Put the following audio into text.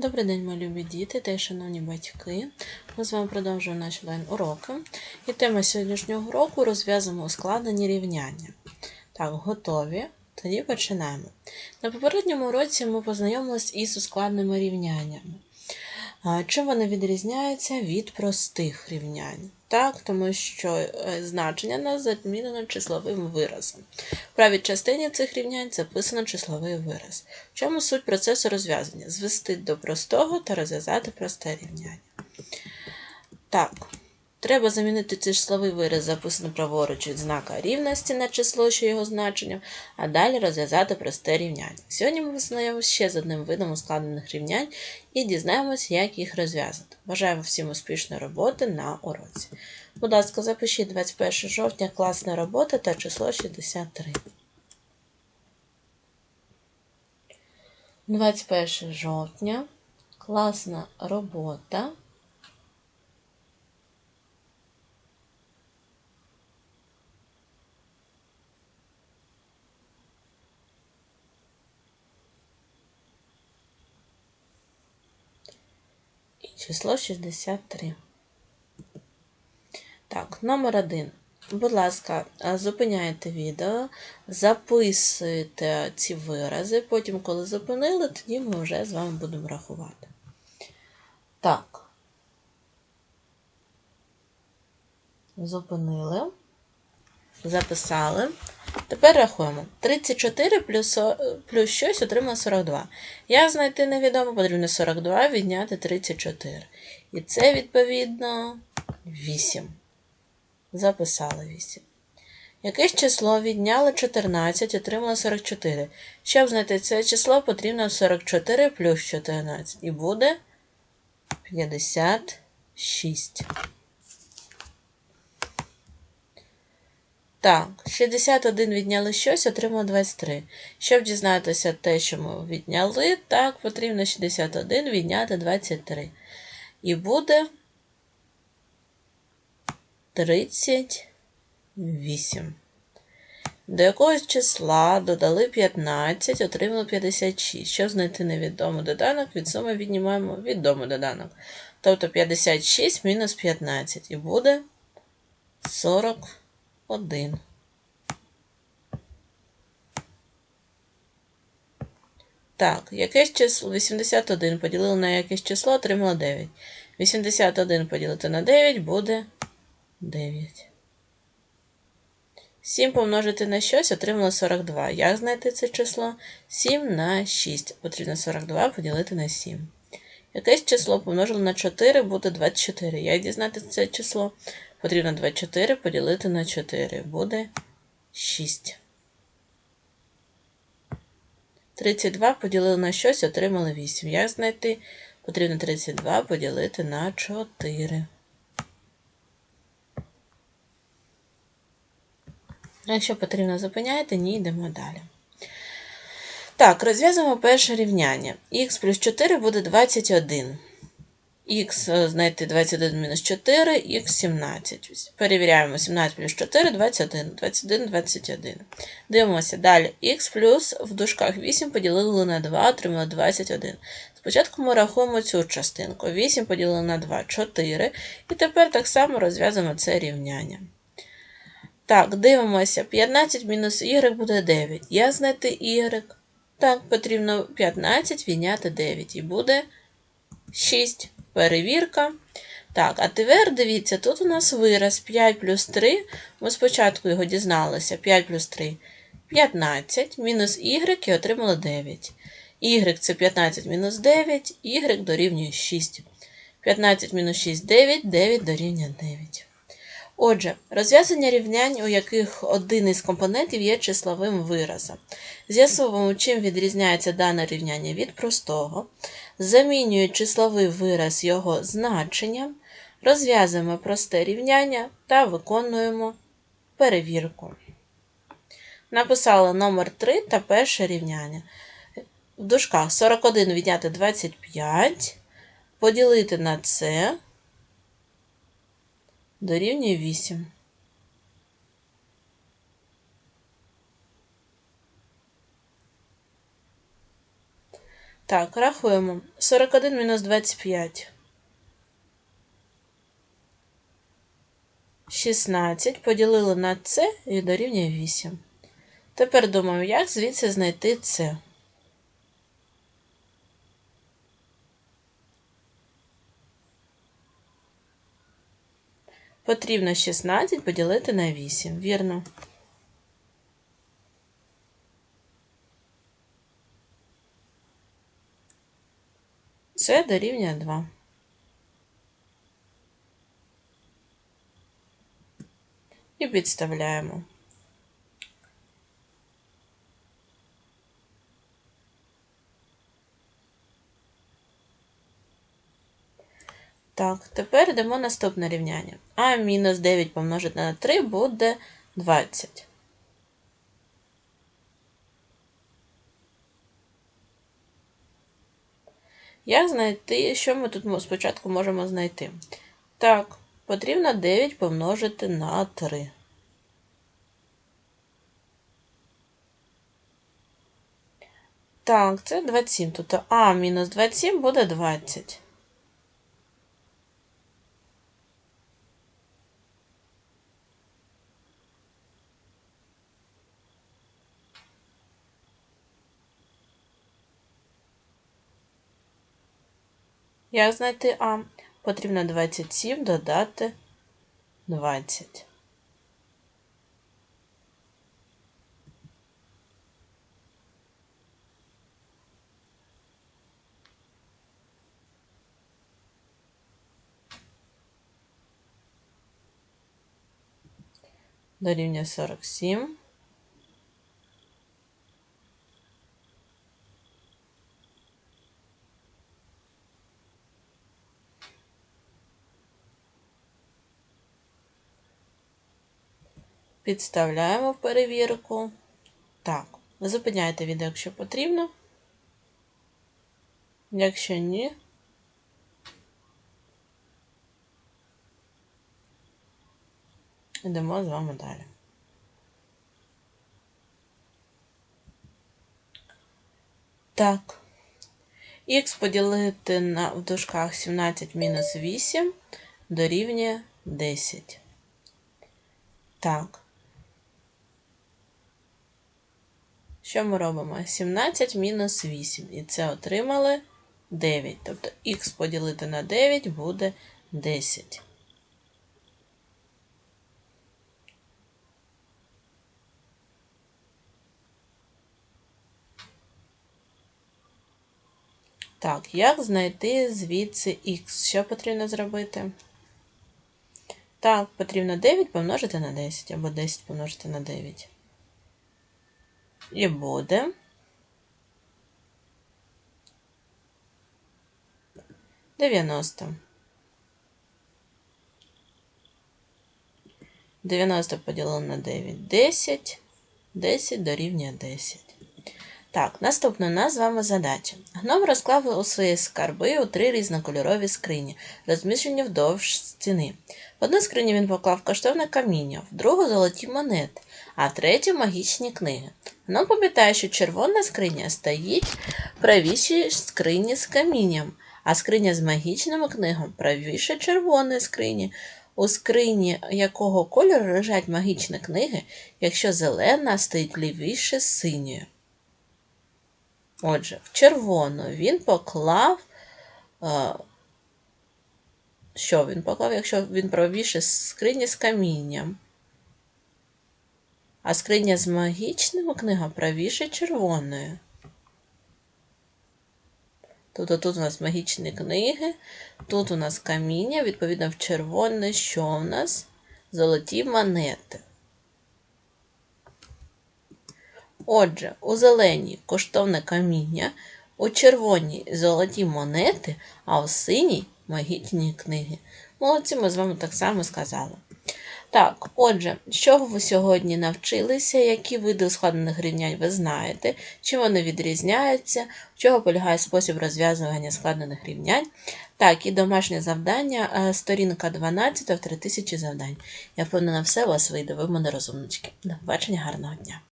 Добрий день, мої любі діти та й шановні батьки. Ми з вами продовжуємо наші онлайн-уроки. І тема сьогоднішнього уроку розв'язуємо ускладнені рівняння. Так, готові? Тоді починаємо. На попередньому уроці ми познайомилися із ускладними рівняннями. Чим вони відрізняються від простих рівнянь? Так, тому що е, значення нас замінено числовим виразом. В правій частині цих рівнянь записано числовий вираз. В чому суть процесу розв'язання? Звести до простого та розв'язати просте рівняння. Так, треба замінити числовий вираз, записаний праворуч від знака рівності на число, що його значенням, а далі розв'язати просте рівняння. Сьогодні ми познайомимося ще з одним видом ускладнених рівнянь і дізнаємося, як їх розв'язати. Бажаю всім успішної роботи на уроці. Будь ласка, запишіть 21 жовтня класна робота та число 63. 21 жовтня класна робота. І число 63. Так, номер один. Будь ласка, зупиняйте відео, записуйте ці вирази, потім, коли зупинили, тоді ми вже з вами будемо рахувати. Так. Зупинили. Записали. Тепер рахуємо. 34 плюс, плюс щось отримало 42. Як знайти невідомо, потрібно 42 відняти 34. І це, відповідно, 8. Записали 8. Якесь число відняли 14, отримали 44. Щоб знайти це число, потрібно 44 плюс 14. І буде 56. Так, 61 відняли щось, отримали 23. Щоб дізнатися те, що ми відняли, так, потрібно 61 відняти 23. І буде 38. До якогось числа додали 15, отримали 56. Щоб знайти невідомий доданок, від суми віднімаємо відомий доданок. Тобто 56 мінус 15. І буде 41. Так, якесь число 81 поділили на якесь число, отримало 9. 81 поділити на 9 буде 9. 7 помножити на щось отримало 42. Як знайти це число? 7 на 6. Потрібно 42 поділити на 7. Якесь число помножили на 4 буде 24. Як дізнати це число? Потрібно 24 поділити на 4. Буде 6. 32 поділили на щось, отримали 8. Як знайти? Потрібно 32 поділити на 4. Якщо потрібно зупиняйте, ні, йдемо далі. Так, розв'язуємо перше рівняння. Х плюс 4 буде 21. Х знайти 21 мінус 4, х 17. Перевіряємо 17 плюс 4 21. 21, 21. Дивимося далі. Х плюс в дужках 8 поділили на 2, отримали 21. Спочатку ми рахуємо цю частинку. 8 поділили на 2 4. І тепер так само розв'язуємо це рівняння. Так, дивимося. 15 мінус y буде 9. Як знайти y? Так, потрібно 15 відняти 9. І буде 6. Перевірка. Так, а тепер дивіться, тут у нас вираз 5 плюс 3. Ми спочатку його дізналися. 5 плюс 3 15. Мінус y і отримали 9. Y це 15 мінус 9, y дорівнює 6. 15 мінус 6 9, 9 дорівнює 9. Отже, розв'язання рівнянь, у яких один із компонентів є числовим виразом. З'ясовуємо, чим відрізняється дане рівняння від простого, замінює числовий вираз його значенням, розв'язуємо просте рівняння та виконуємо перевірку. Написали номер 3 та перше рівняння. В дужках 41 відняти 25, поділити на це дорівнює 8. Так, рахуємо. 41 мінус 25. 16 поділили на це і дорівнює 8. Тепер думаю, як звідси знайти це. Потрібно 16 поділити на 8. Вірно. Це дорівнює 2. І підставляємо. Так, тепер йдемо наступне рівняння. А мінус 9 помножити на 3 буде 20. Як знайти, що ми тут спочатку можемо знайти? Так, потрібно 9 помножити на 3. Так, це 27. Тобто А мінус 27 буде 20. Як знайти А? Потрібно 27 додати 20. Дорівнює 47. Підставляємо в перевірку. Так, зупиняйте відео, якщо потрібно. Якщо ні, йдемо з вами далі. Так. Х поділити на в дужках 17 мінус 8 дорівнює 10. Так. Що ми робимо? 17 мінус 8. І це отримали 9. Тобто х поділити на 9 буде 10. Так, як знайти звідси х? Що потрібно зробити? Так, потрібно 9 помножити на 10, або 10 помножити на 9. І буде. Дев'яносто. Дев'яносто поділено на 9. 10. 10 дорівнює 10. Так, наступна у нас з вами задача. Гном розклав у свої скарби у три різнокольорові скрині, розміщені вдовж стіни. В одну скриню він поклав коштовне каміння, в другу золоті монети, а в третю магічні книги. Гном пам'ятає, що червона скриня стоїть правіші скрині з камінням, а скриня з магічними книгами правіше червоної скрині. У скрині якого кольору лежать магічні книги, якщо зелена стоїть лівіше синьої. Отже, в червону він поклав. Що він поклав, якщо він правіше скрині з камінням? А скриня з магічними книгами правіше червоної. Тобто тут у нас магічні книги, тут у нас каміння, відповідно, в червоне, що у нас? Золоті монети. Отже, у зеленій коштовне каміння, у червоній золоті монети, а у синій магічні книги. Молодці, ми з вами так само сказали. Так, отже, чого ви сьогодні навчилися, які види ускладнених рівнянь ви знаєте, чим вони відрізняються, в чого полягає спосіб розв'язування складених рівнянь. Так, і домашнє завдання, е, сторінка 12 в 3000 завдань. Я впевнена, все у вас вийде, ви мене розумнички. До побачення, гарного дня!